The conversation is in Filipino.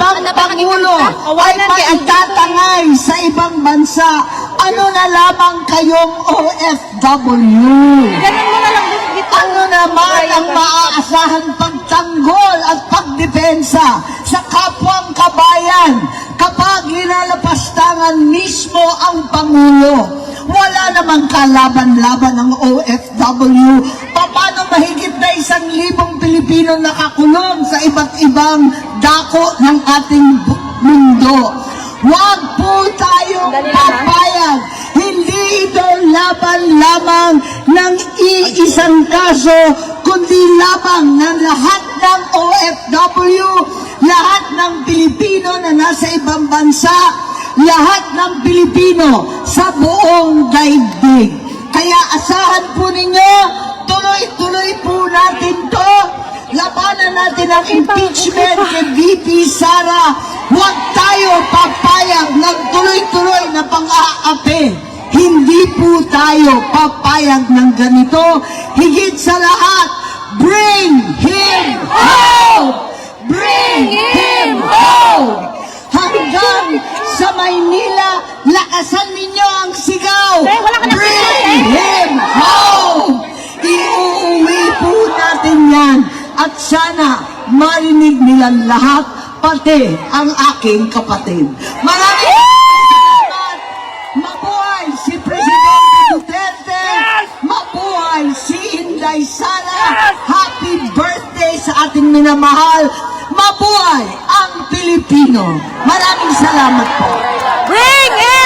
habang Pangulo ay maitatangay sa ibang bansa, ano na lamang kayong OFW? Ano naman ang maaasahan pagtanggol at pagdepensa sa kapwang kabayan kapag linalapastangan mismo ang Pangulo? Wala namang kalaban-laban ng OFW. Isang libong Pilipino nakakulong sa iba't ibang dako ng ating mundo? Huwag po tayong ha? papayag. Hindi ito laban lamang ng iisang kaso, kundi labang ng lahat ng OFW, lahat ng Pilipino na nasa ibang bansa, lahat ng Pilipino sa buong daigdig. Labanan natin ang impeachment kay VP Sara. Huwag tayo papayag ng tuloy-tuloy na pang-aapi. Hindi po tayo papayag ng ganito. Higit sa lahat, bring him home! Bring him home! Hanggang sa Maynila, lakasan ninyo At sana marinig nilang lahat, pati ang aking kapatid. Maraming salamat! Mabuhay si Presidente Duterte! Mabuhay si Inday Sara! Happy birthday sa ating minamahal! Mabuhay ang Pilipino! Maraming salamat po!